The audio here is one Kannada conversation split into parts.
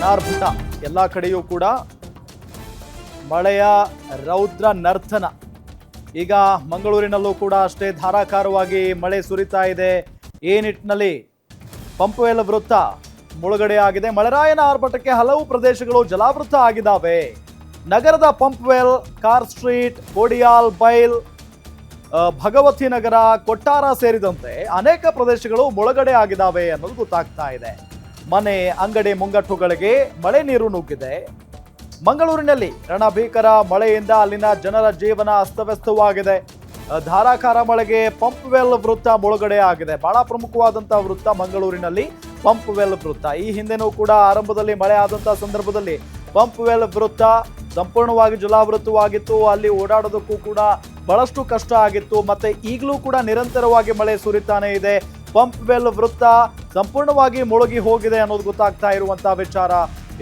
ಅನಾರ್ಭಟ ಎಲ್ಲ ಕಡೆಯೂ ಕೂಡ ಮಳೆಯ ರೌದ್ರ ನರ್ತನ. ಈಗ ಮಂಗಳೂರಿನಲ್ಲೂ ಕೂಡ ಅಷ್ಟೇ ಧಾರಾಕಾರವಾಗಿ ಮಳೆ ಸುರಿತಾ ಇದೆ. ಈ ನಿಟ್ಟಿನಲ್ಲಿ ಪಂಪವೆಲ್ ವೃತ್ತ ಮುಳುಗಡೆ ಆಗಿದೆ. ಮಳೆರಾಯನ ಆರ್ಭಟಕ್ಕೆ ಹಲವು ಪ್ರದೇಶಗಳು ಜಲಾವೃತ ಆಗಿದ್ದಾವೆ. ನಗರದ Pumpwell, car street, Kodialbail Bhagavathi Nagar, Kottara ಸೇರಿದಂತೆ ಅನೇಕ ಪ್ರದೇಶಗಳು ಮುಳುಗಡೆ ಆಗಿದ್ದಾವೆ ಅನ್ನೋದು ಗೊತ್ತಾಗ್ತಾ ಇದೆ. ಮನೆ ಅಂಗಡಿ ಮುಂಗಟ್ಟುಗಳಿಗೆ ಮಳೆ ನೀರು ನುಗ್ಗಿದೆ. ಮಂಗಳೂರಿನಲ್ಲಿ ರಣಭೀಕರ ಮಳೆಯಿಂದ ಅಲ್ಲಿನ ಜನರ ಜೀವನ ಅಸ್ತವ್ಯಸ್ತವಾಗಿದೆ. ಧಾರಾಕಾರ ಮಳೆಗೆ ಪಂಪ್ವೆಲ್ ವೃತ್ತ ಮುಳುಗಡೆ ಆಗಿದೆ. ಬಹಳ ಪ್ರಮುಖವಾದಂತಹ ವೃತ್ತ ಮಂಗಳೂರಿನಲ್ಲಿ ಪಂಪ್ವೆಲ್ ವೃತ್ತ. ಈ ಹಿಂದೆನೂ ಕೂಡ ಆರಂಭದಲ್ಲಿ ಮಳೆ ಆದಂತಹ ಸಂದರ್ಭದಲ್ಲಿ ಪಂಪ್ವೆಲ್ ವೃತ್ತ ಸಂಪೂರ್ಣವಾಗಿ ಜಲಾವೃತವಾಗಿತ್ತು. ಅಲ್ಲಿ ಓಡಾಡೋದಕ್ಕೂ ಕೂಡ ಬಹಳಷ್ಟು ಕಷ್ಟ ಆಗಿತ್ತು. ಮತ್ತೆ ಈಗಲೂ ಕೂಡ ನಿರಂತರವಾಗಿ ಮಳೆ ಸುರಿತಾನೆ ಇದೆ. ಪಂಪ್ವೆಲ್ ವೃತ್ತ ಸಂಪೂರ್ಣವಾಗಿ ಮುಳುಗಿ ಹೋಗಿದೆ ಅನ್ನೋದು ಗೊತ್ತಾಗ್ತಾ ಇರುವಂತಹ ವಿಚಾರ.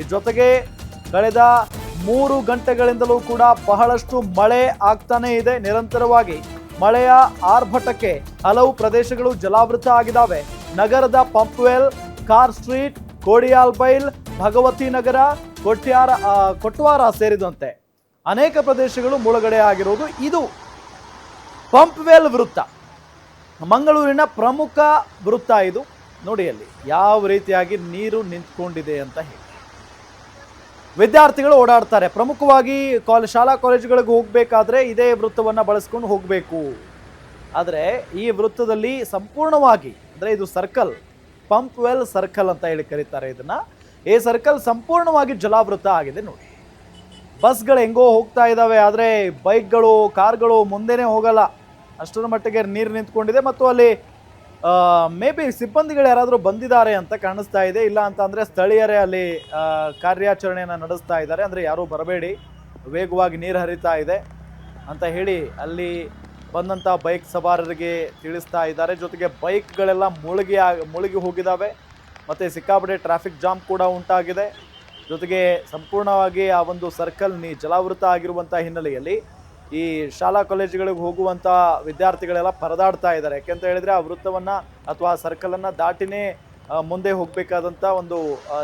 ಈ ಜೊತೆಗೆ ಕಳೆದ ಮೂರು ಗಂಟೆಗಳಿಂದಲೂ ಕೂಡ ಬಹಳಷ್ಟು ಮಳೆ ಆಗ್ತಾನೆ ಇದೆ. ನಿರಂತರವಾಗಿ ಮಳೆಯ ಆರ್ಭಟಕ್ಕೆ ಹಲವು ಪ್ರದೇಶಗಳು ಜಲಾವೃತ ಆಗಿದ್ದಾವೆ. ನಗರದ Pumpwell, car street, Kodialbail, Bhagavathi Nagar, Kottara Kottara ಸೇರಿದಂತೆ ಅನೇಕ ಪ್ರದೇಶಗಳು ಮುಳುಗಡೆ ಆಗಿರುವುದು ಇದು. ಪಂಪ್ವೆಲ್ ವೃತ್ತ, ಮಂಗಳೂರಿನ ಪ್ರಮುಖ ವೃತ್ತ ಇದು. ನೋಡಿ ಅಲ್ಲಿ, ಯಾವ ರೀತಿಯಾಗಿ ನೀರು ನಿಂತ್ಕೊಂಡಿದೆ ಅಂತ ಹೇಳಿ. ವಿದ್ಯಾರ್ಥಿಗಳು ಓಡಾಡ್ತಾರೆ. ಪ್ರಮುಖವಾಗಿ ಕಾಲ್, ಶಾಲಾ ಕಾಲೇಜುಗಳಿಗೆ ಹೋಗಬೇಕಾದ್ರೆ ಇದೇ ವೃತ್ತವನ್ನು ಬಳಸ್ಕೊಂಡು ಹೋಗಬೇಕು. ಆದರೆ ಈ ವೃತ್ತದಲ್ಲಿ ಸಂಪೂರ್ಣವಾಗಿ, ಅಂದರೆ ಇದು ಸರ್ಕಲ್, ಪಂಪ್ ವೆಲ್ ಸರ್ಕಲ್ ಅಂತ ಹೇಳಿ ಕರೀತಾರೆ ಇದನ್ನು. ಈ ಸರ್ಕಲ್ ಸಂಪೂರ್ಣವಾಗಿ ಜಲಾವೃತ ಆಗಿದೆ ನೋಡಿ. ಬಸ್ಗಳು ಹೆಂಗೋ ಹೋಗ್ತಾ ಇದ್ದಾವೆ ಆದರೆ ಬೈಕ್ಗಳು, ಕಾರ್ಗಳು ಮುಂದೆನೇ ಹೋಗಲ್ಲ. ಅಷ್ಟರ ಮಟ್ಟಿಗೆ ನೀರು ನಿಂತ್ಕೊಂಡಿದೆ ಮತ್ತು ಅಲ್ಲಿ ಮೇ ಬಿ ಸಿಬ್ಬಂದಿಗಳು ಯಾರಾದರೂ ಬಂದಿದ್ದಾರೆ ಅಂತ ಕಾಣಿಸ್ತಾ ಇದೆ. ಇಲ್ಲ ಅಂತ ಅಂದರೆ ಸ್ಥಳೀಯರೇ ಅಲ್ಲಿ ಕಾರ್ಯಾಚರಣೆಯನ್ನು ನಡೆಸ್ತಾ ಇದ್ದಾರೆ. ಅಂದರೆ ಯಾರೂ ಬರಬೇಡಿ. ವೇಗವಾಗಿ ನೀರು ಹರಿತಾ ಇದೆ ಅಂತ ಹೇಳಿ ಅಲ್ಲಿ ಬಂದಂಥ ಬೈಕ್ ಸವಾರರಿಗೆ ತಿಳಿಸ್ತಾ ಇದ್ದಾರೆ. ಜೊತೆಗೆ ಬೈಕ್ಗಳೆಲ್ಲ ಮುಳುಗಿ ಮುಳುಗಿ ಹೋಗಿದ್ದಾವೆ ಮತ್ತು ಸಿಕ್ಕಾಪಟ್ಟೆ ಟ್ರಾಫಿಕ್ ಜಾಮ್ ಕೂಡ ಉಂಟಾಗಿದೆ. ಜೊತೆಗೆ ಸಂಪೂರ್ಣವಾಗಿ ಆ ಒಂದು ಸರ್ಕಲ್ ನೀ ಜಲಾವೃತ ಆಗಿರುವಂಥ ಹಿನ್ನೆಲೆಯಲ್ಲಿ ಈ ಶಾಲಾ ಕಾಲೇಜುಗಳಿಗೆ ಹೋಗುವಂಥ ವಿದ್ಯಾರ್ಥಿಗಳೆಲ್ಲ ಪರದಾಡ್ತಾ ಇದ್ದಾರೆ. ಯಾಕೆಂತ ಹೇಳಿದ್ರೆ ಆ ವೃತ್ತವನ್ನು ಅಥವಾ ಆ ಸರ್ಕಲನ್ನು ದಾಟಿನೇ ಮುಂದೆ ಹೋಗಬೇಕಾದಂಥ ಒಂದು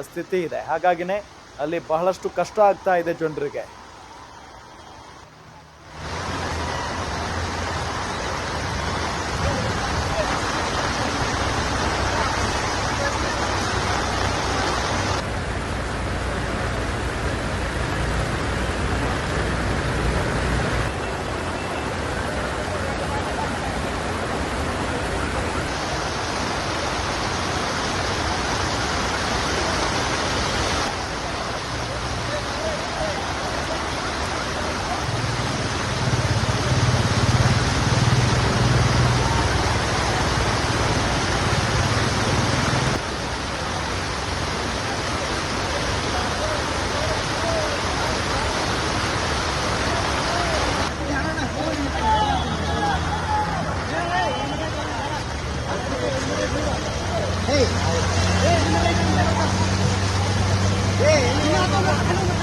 ಸ್ಥಿತಿ ಇದೆ. ಹಾಗಾಗಿನೇ ಅಲ್ಲಿ ಬಹಳಷ್ಟು ಕಷ್ಟ ಆಗ್ತಾ ಇದೆ ಜನರಿಗೆ. Hey! Hey! Hey!